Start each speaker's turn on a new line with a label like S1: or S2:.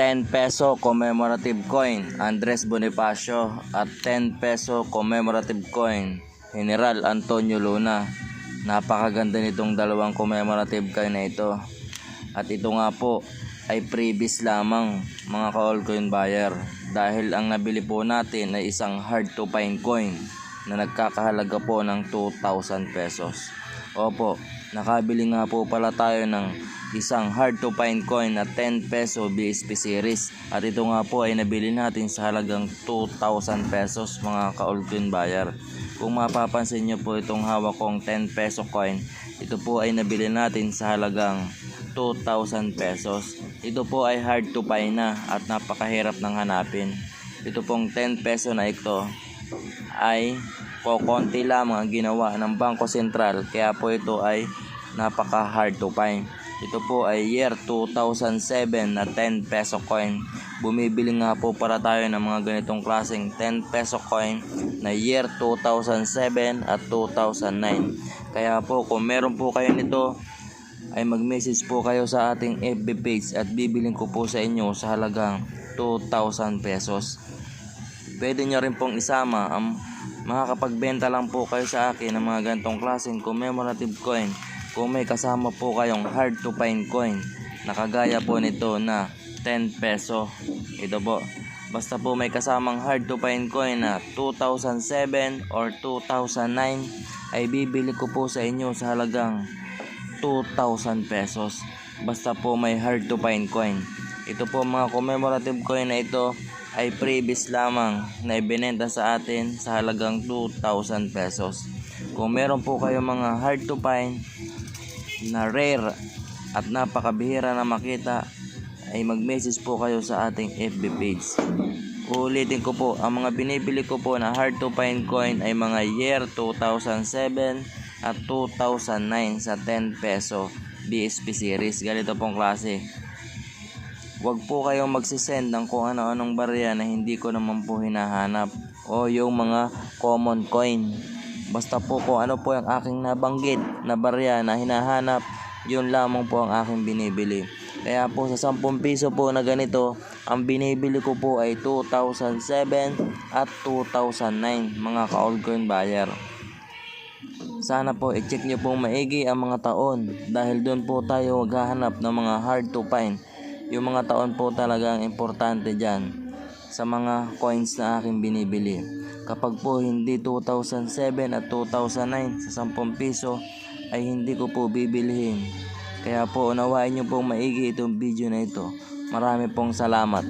S1: 10 peso commemorative coin Andres Bonifacio at 10 peso commemorative coin General Antonio Luna. Napakaganda nitong dalawang commemorative coin na ito. At ito nga po ay previous lamang mga ka-all coin buyer dahil ang nabili po natin ay isang hard to find coin na nagkakahalaga po ng 2,000 pesos. Opo, nakabili nga po pala tayo ng isang hard to find coin na 10 peso BSP series at ito nga po ay nabili natin sa halagang 2,000 pesos mga ka-all coin buyer. Kung mapapansin nyo po itong hawak kong 10 peso coin, ito po ay nabili natin sa halagang 2,000 pesos. Ito po ay hard to find na at napakahirap ng hanapin. Ito pong 10 peso na ito ay kokonti lamang ang ginawa ng Bangko Sentral kaya po ito ay napaka hard to find. Ito po ay year 2007 na 10 peso coin. Bumibili nga po para tayo ng mga ganitong klaseng 10 peso coin na year 2007 at 2009. Kaya po kung meron po kayo nito ay mag-message po kayo sa ating FB page at bibiling ko po sa inyo sa halagang 2,000 pesos. Pwede nyo rin pong isama ang makakapagbenta lang po kayo sa akin ng mga ganitong klaseng commemorative coin kung may kasama po kayong hard to find coin na kagaya po nito na 10 peso. Ito po. Basta po may kasamang hard to find coin na 2007 or 2009 ay bibili ko po sa inyo sa halagang 2,000 pesos. Basta po may hard to find coin. Ito po mga commemorative coin na ito ay previous lamang na ibinenta sa atin sa halagang 2,000 pesos. Kung meron po kayo mga hard to find na rare at napakabihira na makita ay mag-message po kayo sa ating FB page. Uulitin ko po, ang mga binibili ko po na hard to find coin ay mga year 2007 at 2009 sa 10 peso BSP series. Ganito pong klase. Huwag po kayong magsisend ng kung ano-anong barya na hindi ko naman po hinahanap o yung mga common coin. Basta po kung ano po yung aking nabanggit na barya na hinahanap, yun lamang po ang aking binibili. Kaya po sa 10 piso po na ganito, ang binibili ko po ay 2007 at 2009 mga ka-all coin buyer. Sana po i-check nyo pong maigi ang mga taon dahil doon po tayo maghahanap ng mga hard to find. Yung mga taon po talagang importante dyan sa mga coins na aking binibili. Kapag po hindi 2007 at 2009 sa 10 piso ay hindi ko po bibilihin. Kaya po unawain nyo pong maigi itong video na ito. Marami pong salamat.